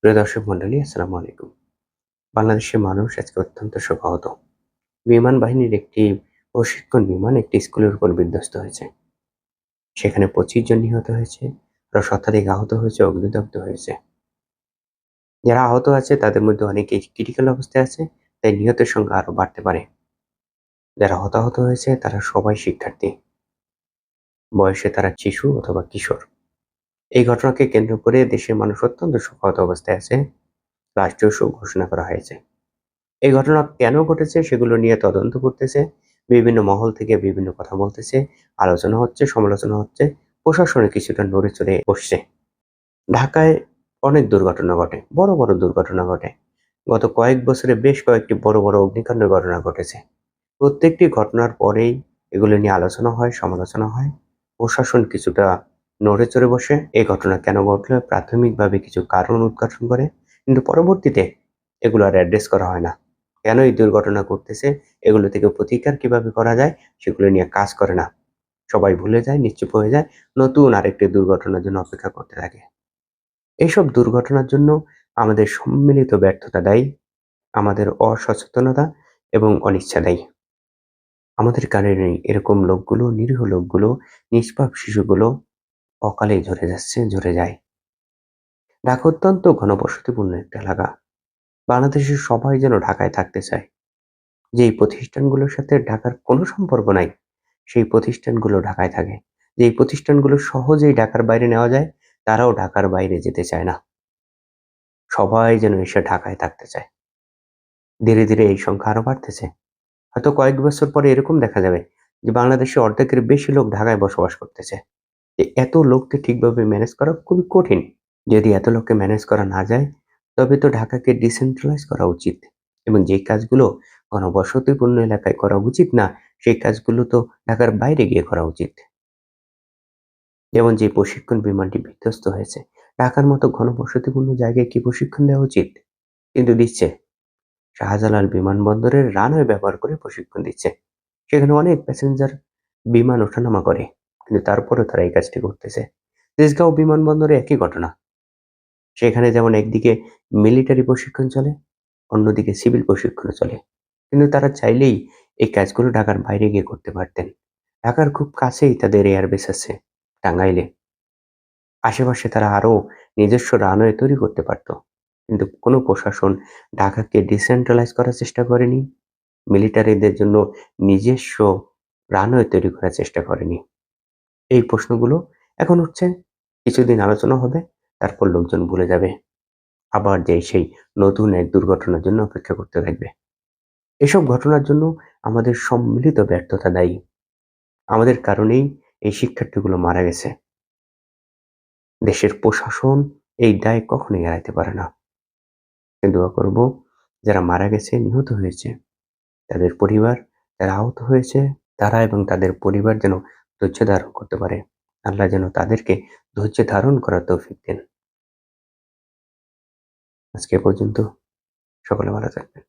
প্রিয় দর্শক মন্ডলী আসসালামু আলাইকুম। বাংলাদেশের মানুষ আজকে অত্যন্ত শোকাহত বিমান বাহিনীর একটি প্রশিক্ষণ বিমান একটি স্কুলের উপর বিধ্বস্ত হয়েছে। সেখানে পঁচিশ জন নিহত হয়েছে আরও শতাধিক আহত হয়েছে, অগ্নিদগ্ধ হয়েছে। যারা আহত আছে, তাদের মধ্যে অনেকে ক্রিটিক্যাল অবস্থায় আছে, তাই নিহতের সংখ্যা আরও বাড়তে পারে। যারা হতাহত হয়েছে, তারা সবাই শিক্ষার্থী। বয়সে তারা শিশু অথবা কিশোর। এই ঘটনাকে কেন্দ্র করে দেশের মানুষ অত্যন্ত শোকাহত অবস্থায় আছে। রাষ্ট্রীয় শোক ঘোষণা করা হয়েছে। এই ঘটনা কেন ঘটেছে সেগুলো নিয়ে তদন্ত করতেছে। বিভিন্ন মহল থেকে বিভিন্ন কথা বলতেছে। আলোচনা হচ্ছে, সমালোচনা হচ্ছে। প্রশাসনে কিছুটা নড়ে চড়ে বসছে। ঢাকায় অনেক দুর্ঘটনা ঘটে, বড় বড় দুর্ঘটনা ঘটে। গত কয়েক বছরে বেশ কয়েকটি বড় বড় অগ্নিকাণ্ডের ঘটনা ঘটেছে। প্রত্যেকটি ঘটনার পরেই এগুলো নিয়ে আলোচনা হয়, সমালোচনা হয়। প্রশাসন কিছুটা নড়ে চড়ে বসে এই ঘটনা কেন ঘটলো, প্রাথমিকভাবে কিছু কারণ উদ্ঘাটন করে, কিন্তু পরবর্তীতে এগুলো আর অ্যাড্রেস করা হয় না। কেন এই দুর্ঘটনা ঘটতেছে, এগুলো থেকে প্রতিকার কীভাবে করা যায়, সেগুলো নিয়ে কাজ করে না। সবাই ভুলে যায়, নিশ্চুপ হয়ে যায়, নতুন আরেকটি দুর্ঘটনার জন্য অপেক্ষা করতে থাকে। এইসব দুর্ঘটনার জন্য আমাদের সম্মিলিত ব্যর্থতা দায়ী, আমাদের অসচেতনতা এবং অনিচ্ছা দায়ী। আমাদের কারণে এরকম লোকগুলো, নিরীহ লোকগুলো, নিষ্পাপ শিশুগুলো অকালে ঝরে যাচ্ছে, ঝরে যায়। ঢাকা অত্যন্ত ঘনবসতিপূর্ণ একটা এলাকা। বাংলাদেশের সবাই যেন ঢাকায় থাকতে চায়। যেই প্রতিষ্ঠানগুলোর সাথে ঢাকার কোনো সম্পর্ক নাই, সেই প্রতিষ্ঠানগুলো ঢাকায় থাকে। যেই প্রতিষ্ঠানগুলো সহজেই ঢাকার বাইরে নেওয়া যায়, তারাও ঢাকার বাইরে যেতে চায় না। সবাই যেন এসে ঢাকায় থাকতে চায়। ধীরে ধীরে এই সংখ্যা আরও বাড়তেছে। হয়তো কয়েক বছর পরে এরকম দেখা যাবে যে বাংলাদেশে অর্ধেকের বেশি লোক ঢাকায় বসবাস করতেছে। এত লোককে ঠিকভাবে ম্যানেজ করা খুবই কঠিন। যদি এত লোককে ম্যানেজ করা না যায়, তবে তো ঢাকাকে ডিসেন্ট্রালাইজ করা উচিত। এবং যে কাজগুলো ঘনবসতিপূর্ণ এলাকায় করা উচিত না, সেই কাজগুলো তো ঢাকার বাইরে গিয়ে করা উচিত। যেমন যে প্রশিক্ষণ বিমানটি বিধ্বস্ত হয়েছে, ঢাকার মতো ঘনবসতিপূর্ণ জায়গায় কি প্রশিক্ষণ দেওয়া উচিত? কিন্তু দিচ্ছে। শাহজালাল বিমানবন্দরের রানওয়ে ব্যবহার করে প্রশিক্ষণ দিচ্ছে। সেখানে অনেক প্যাসেঞ্জার বিমান ওঠানামা করে। কিন্তু তারপরেও তারা এই কাজটি করতেছে। তেজগাঁও বিমানবন্দরে একই ঘটনা। সেখানে যেমন একদিকে মিলিটারি প্রশিক্ষণ চলে, অন্যদিকে সিভিল প্রশিক্ষণ চলে। কিন্তু তারা চাইলেই এই কাজগুলো ঢাকার বাইরে গিয়ে করতে পারতেন। ঢাকার খুব কাছেই তাদের এয়ারবেস আছে, টাঙ্গাইলে। আশেপাশে তারা আরও নিজস্ব রানওয়ে তৈরি করতে পারত। কিন্তু কোনো প্রশাসন ঢাকাকে ডিসেন্ট্রালাইজ করার চেষ্টা করেনি। মিলিটারিদের জন্য নিজস্ব রানওয়ে তৈরি করার চেষ্টা করেনি। এই প্রশ্নগুলো এখন হচ্ছে কিছুদিন আলোচনা হবে, তারপর লোকজন ভুলে যাবে। আবার যে সেই নতুন এক দুর্ঘটনার জন্য অপেক্ষা করতে থাকবে। এসব ঘটনার জন্য আমাদের সম্মিলিত ব্যর্থতা দায়ী। আমাদের কারণেই এই শিক্ষার্থীগুলো মারা গেছে। দেশের প্রশাসন এই দায় কখনোই এড়াইতে পারে না। দোয়া করব, যারা মারা গেছে, নিহত হয়েছে, তাদের পরিবার, যারা আহত হয়েছে, তারা এবং তাদের পরিবার যেন ধৈর্য ধারণ করতে পারে। আল্লাহ যেন তাদেরকে ধৈর্য ধারণ করার তৌফিক দেন। আজকে পর্যন্ত সকলে ভালো থাকবেন।